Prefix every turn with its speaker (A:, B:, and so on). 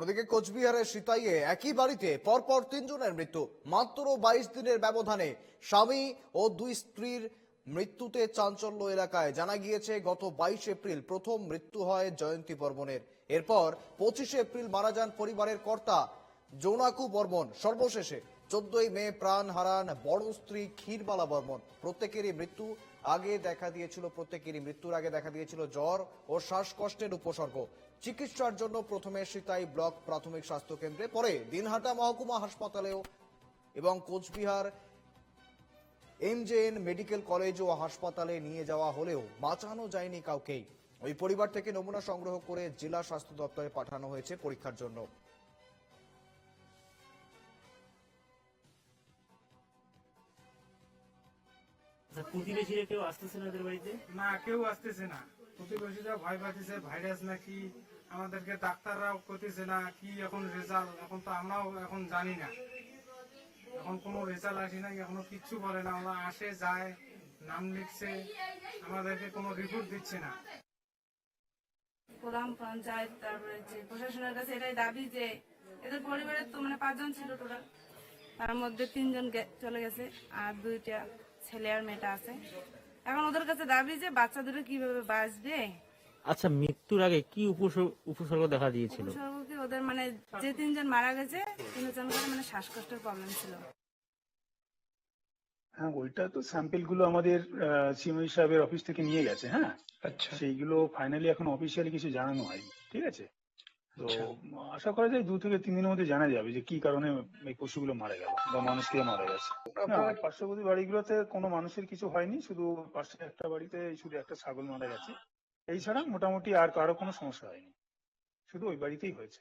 A: অন্যদিকে কোচবিহারের সিতাইয়ে একই বাড়িতে পরপর তিনজনের মৃত্যু, মাত্র বাইশ দিনের ব্যবধানে স্বামী ও দুই স্ত্রীর মৃত্যুতে চাঞ্চল্য এলাকায়। জানা গিয়েছে, গত বাইশ এপ্রিল প্রথম মৃত্যু হয় জয়ন্তী বর্মনের। এরপর পঁচিশে এপ্রিল মারা যান পরিবারের কর্তা জোনাকু বর্মন। সর্বশেষে চোদ্দই মে প্রাণ হারান বড় স্ত্রী ক্ষীরবালা বর্মন। প্রত্যেকেরই মৃত্যু আগে দেখা দিয়েছিল, প্রত্যেকেরই মৃত্যুর আগে দেখা দিয়েছিল জ্বর ও শ্বাসকষ্টের উপসর্গ। চিকিৎসার জন্য প্রথমে সিতাই ব্লক প্রাথমিক স্বাস্থ্য কেন্দ্রে পরে দিনহাটা মহকুমা হাসপাতালেও এবং কোচবিহার এমজেএন মেডিকেল কলেজ ও হাসপাতালে নিয়ে যাওয়া হলেও বাঁচানো যায়নি কাউকেই। ওই পরিবার থেকে নমুনা সংগ্রহ করে জেলা স্বাস্থ্য দপ্তরে পাঠানো হয়েছে পরীক্ষার জন্য।
B: আচ্ছা প্রতিবেশীরা কেউ আসতেছে না ওদের বাড়িতে?
C: না কেউ আসতেছে না। প্রতিবেশীরা ভয় পাচ্ছে ভাইরাস নাকি? আমাদেরকে ডাক্তাররাও করতেছে না কি এখন রেজাল্ট এখন তো আমরাও এখন জানি না। এখন কোনো রেজাল্ট আসি না এখনও কিচ্ছু বলে না। আমরা আসে যায় নাম লিখছে আমাদেরকে কোনো রিপোর্ট দিচ্ছে না।
D: গ্রাম পঞ্চায়েত তারপরে যে প্রশাসনের কাছে এটাই দাবি যে এদের পরিবারের তো মানে পাঁচজন ছিল টোটাল তার মধ্যে তিনজন গে- চলে গেছে আর দুইটা ছেলে আর মেয়েটা আছে। এখন ওদের কাছে দাবি যে বাচ্চা দুটো কীভাবে বাঁচবে?
B: আচ্ছা মৃত্যুর আগে কি উপসর্গ উপসর্গ দেখা দিয়েছিল?
D: উপসর্গ ওদের মানে যে তিনজন মারা গেছে তিনজন করে মানে শ্বাসকষ্টের প্রবলেম ছিল।
E: হ্যাঁ ওইটা তো স্যাম্পেলগুলো আমাদের সিএমই সাহেবের অফিস থেকে নিয়ে গেছে হ্যাঁ?
F: আচ্ছা।
E: সেইগুলো ফাইনালি এখন অফিসিয়ালি কিছু জানানো হয়নি ঠিক আছে? তো
F: আচ্ছা।
E: আশা করা যায় দু থেকে তিন দিনের মধ্যে জানা যাবে যে কি কারণে এই পশুগুলো মারা গেল বা মানুষ কে মারা গেছে। পার্শ্ববর্তী বাড়িগুলোতে কোনো মানুষের কিছু হয়নি শুধু পাশে একটা বাড়িতে শুধু একটা ছাগল মারা গেছে। এই ছাড়া মোটামুটি আর কারও কোনো সমস্যা হয়নি। শুধু ওই বাড়িতেই হয়েছে।